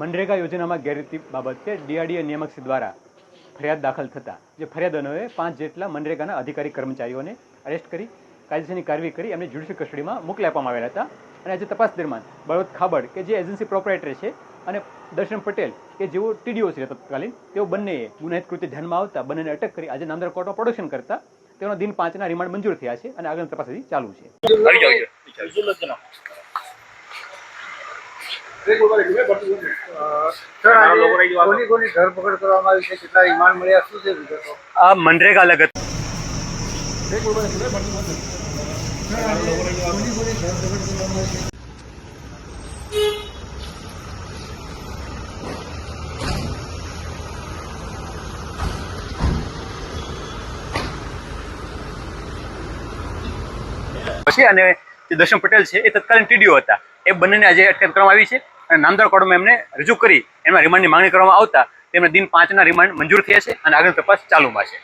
મનરેગા યોજનામાં ગેરરીતિ બાબતે ડીઆરડીએ નિયામક દ્વારા ફરિયાદ દાખલ થતાં, જે ફરિયાદનોએ પાંચ જેટલા મનરેગાના અધિકારી કર્મચારીઓને અરેસ્ટ કરી, કાયદેસરની કાર્યવાહી કરી એમને જ્યુડિશિયલ કસ્ટડીમાં મોકલી આપવામાં આવેલા હતા. અને આજે તપાસ દરમિયાન બળવત ખાબડ કે જે એજન્સી પ્રોપરેટર છે અને દર્શન પટેલ કે જેઓ ટીડીઓ છે તત્કાલીન, તેઓ બંનેએ ગુનાહિત કૃત્ય ધ્યાનમાં આવતા બંનેને અટક કરી આજે નામદાર કોર્ટમાં પ્રોડક્શન કરતા, તેઓનો દિન પાંચના રિમાન્ડ મંજૂર થયા છે અને આગળની તપાસ હજી ચાલુ છે. આ મનરેગા લગત કોની કોની ધરપકડ કરવામાં આવી છે? છે અને જે દર્શન પટેલ છે એ તત્કાલીન ટીડીઓ હતા. એ બંનેને આજે અટકાયત કરવામાં આવી છે. અને નામદાર કોર્ટમાં એમને રજૂ કરી એમના રિમાન્ડની માંગણી કરવામાં આવતા, તેમને દિન પાંચના રિમાન્ડ મંજૂર થયા છે અને આગળ તપાસ ચાલુમાં છે.